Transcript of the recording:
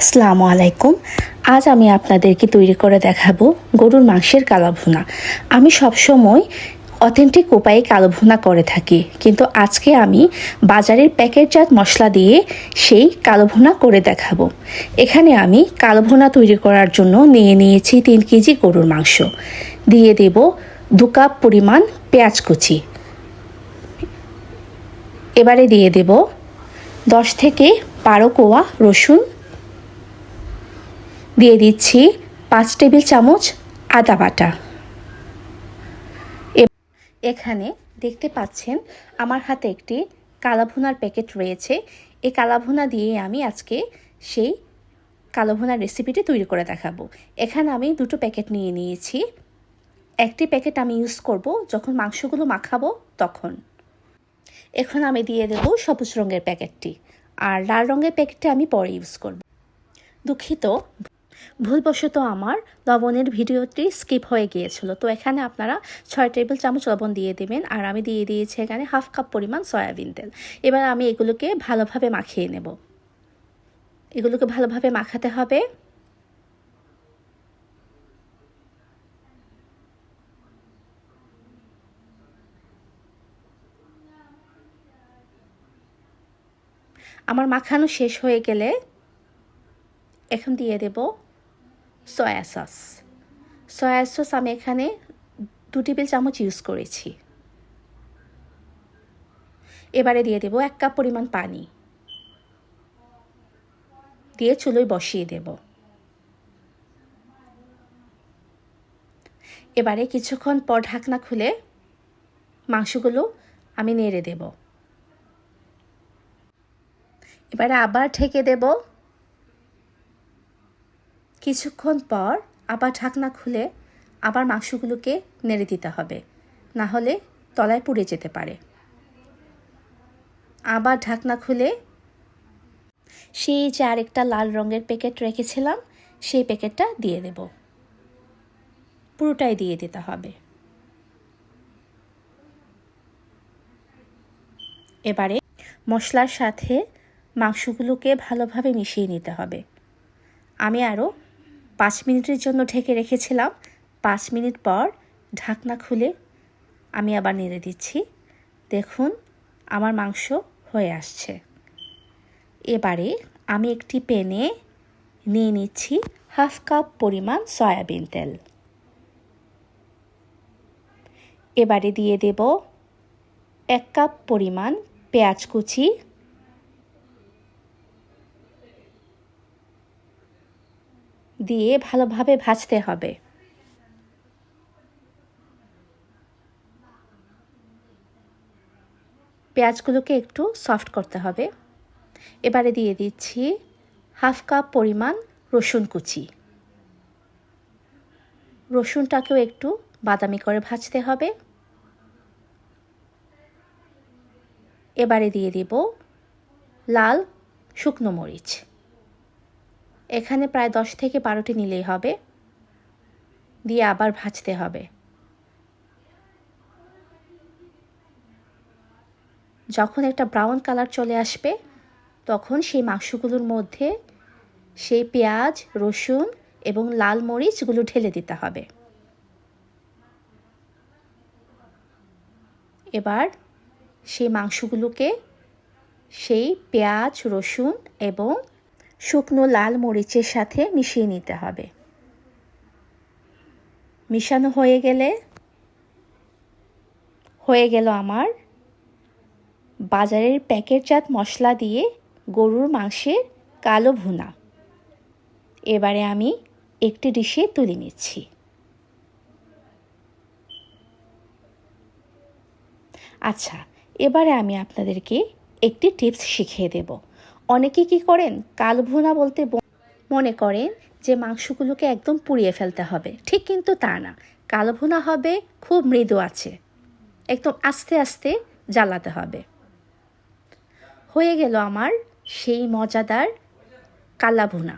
আসসালামু আলাইকুম। আজ আমি আপনাদেরকে তৈরি করে দেখাবো গরুর মাংসের কালো ভুনা আমি সবসময় অথেন্টিক উপায়ে কালো ভুনা করে থাকি, কিন্তু আজকে আমি বাজারের প্যাকেটজাত মশলা দিয়ে সেই কালো ভুনা করে দেখাবো। এখানে আমি কালো ভুনা তৈরি করার জন্য নিয়ে নিয়েছি তিন কেজি গরুর মাংস। দিয়ে দেব দু কাপ পরিমাণ পেঁয়াজ কুচি। এবারে দিয়ে দেব দশ থেকে বারো কোয়া রসুন দিয়ে দিচ্ছি পাঁচ টেবিল চামচ আদা বাটা। এখানে দেখতে পাচ্ছেন আমার হাতে একটি কালাভুনার প্যাকেট রয়েছে। এই কালাভুনা দিয়ে আমি আজকে সেই কালাভুনার রেসিপিটি তৈরি করে দেখাবো। এখানে আমি দুটো প্যাকেট নিয়ে নিয়েছি। একটি প্যাকেট আমি ইউজ করব যখন মাংসগুলো মাখাবো তখন। এখন আমি দিয়ে দেব সবুজ রঙের প্যাকেটটি। আর লাল রঙের প্যাকেটটি আমি পরে ইউজ করব। দুঃখিত। ভুলবশত আমার লবণের ভিডিওটি স্কিপ হয়ে গিয়েছিল। তো এখানে আপনারা ছয় টেবিল চামচ লবণ দিয়ে দেবেন আর আমি দিয়ে দিয়েছি এখানে হাফ কাপ পরিমাণ সয়াবিন তেল। এবার আমি এগুলোকে ভালোভাবে মাখিয়ে নেব। এগুলোকে ভালোভাবে মাখাতে হবে। আমার মাখানো শেষ হয়ে গেলে এখন দিয়ে দেব সয়া সস সয়া সস আমি এখানে দু টেবিল চামচ ইউজ করেছি। এবারে দিয়ে দেব এক কাপ পরিমাণ পানি। দিয়ে চুলোয় বসিয়ে দেব। এবারে কিছুক্ষণ পর ঢাকনা খুলে মাংসগুলো আমি নেড়ে দেব। এবারে আবার ঢেকে দেব কিছুক্ষণ পর আবার ঢাকনা খুলে আবার মাংসগুলোকে নেড়ে দিতে হবে। না হলে তলায় পুড়ে যেতে পারে। আবার ঢাকনা খুলে সেই যে আরেকটা লাল রঙের প্যাকেট রেখেছিলাম, সেই প্যাকেটটা দিয়ে দেব। পুরোটাই দিয়ে দিতে হবে। এবারে মশলার সাথে মাংসগুলোকে ভালোভাবে মিশিয়ে নিতে হবে। আমি আরও পাঁচ মিনিটের জন্য ঢেকে রেখেছিলাম। পাঁচ মিনিট পর ঢাকনা খুলে আমি আবার নেড়ে দিচ্ছি। দেখুন, আমার মাংস হয়ে আসছে। এবারে আমি একটি প্যানে নিয়ে নিচ্ছি হাফ কাপ পরিমাণ সয়াবিন তেল। এবারে দিয়ে দেব এক কাপ পরিমাণ পেঁয়াজ কুচি। দিয়ে ভালোভাবে ভাজতে হবে। পেঁয়াজগুলোকে একটু সফট করতে হবে। এবারে দিয়ে দিচ্ছি হাফ কাপ পরিমাণ রসুন কুচি। রসুনটাকেও একটু বাদামি করে ভাজতে হবে। এবারে দিয়ে দেব লাল শুকনো মরিচ। এখানে প্রায় দশ থেকে বারোটি নিলেই হবে। দিয়ে আবার ভাজতে হবে। যখন একটা ব্রাউন কালার চলে আসবে, তখন সেই মাংসগুলোর মধ্যে সেই পেঁয়াজ, রসুন এবং লাল মরিচগুলো ঢেলে দিতে হবে। এবার সেই মাংসগুলোকে সেই পেঁয়াজ, রসুন এবং শুকনো লাল মরিচের সাথে মিশিয়ে নিতে হবে। মিশানো হয়ে গেলে, হয়ে গেল আমার বাজারের প্যাকেটজাত মশলা দিয়ে গরুর মাংসের কালো ভুনা। এবারে আমি একটি ডিশে তুলে নিচ্ছি। আচ্ছা এবারে আমি আপনাদেরকে একটি টিপস শিখিয়ে দেব। অনেকে কি করেন? কালভুনা বলতে মনে করেন যে মাংসগুলোকে একদম পুড়িয়ে ফেলতে হবে। ঠিক কিন্তু তা না। কালভুনা হবে, খুব মৃদু আছে। একদম আস্তে আস্তে জ্বালাতে হবে। হয়ে গেল আমার সেই মজাদার কালা ভুনা।